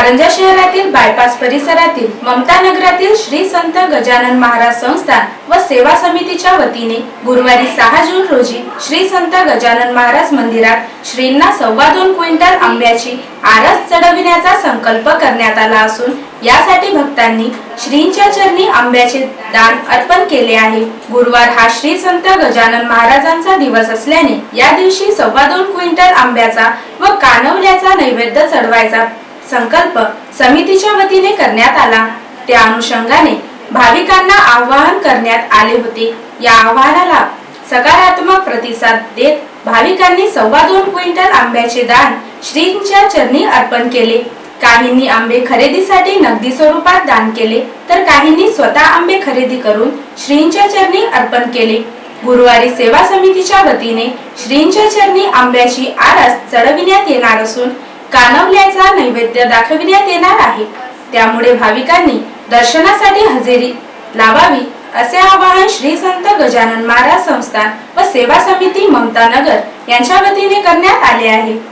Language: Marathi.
कारंजा शहरातील बायपास परिसरातील ममता नगरातील श्री संत गजानन महाराज संस्थान व सेवा समितीच्या वतीने गुरुवारी सहा जून रोजी श्री संत गजानन महाराज मंदिरात श्रींना सव्वा दोन क्विंटल आंब्याची आरस चढविण्याचा संकल्प करण्यात आला असून यासाठी भक्तांनी श्रींच्या चरणी आंब्याचे दान अर्पण केले आहे. गुरुवार हा श्री संत गजानन महाराजांचा दिवस असल्याने या दिवशी सव्वा दोन क्विंटल आंब्याचा व कानवल्याचा नैवेद्य चढवायचा संकल्प समितीच्या वतीने करण्यात आला. त्या अनुषंगाने भाविकांना आवाहन करण्यात आले होते. या आवाहनाला सकारात्मक प्रतिसाद देत भाविकांनी सव्वा दोन क्विंटल आंब्याचे दान श्रींच्या चरणी अर्पण केले. काहींनी आंबे खरेदीसाठी नगदी स्वरूपात दान केले तर काहींनी स्वतः आंबे खरेदी करून श्रींच्या चरणी अर्पण केले. गुरुवारी सेवा समितीच्या वतीने श्रींच्या चरणी आंब्याची आरस चढविण्यात येणार असून कानवल्याचा नैवेद्य दाखविण्यात येणार आहे. त्यामुळे भाविकांनी दर्शनासाठी हजेरी लावावी असे आवाहन श्री संत गजानन महाराज संस्थान व सेवा समिती ममता नगर यांच्या वतीने करण्यात आले आहे.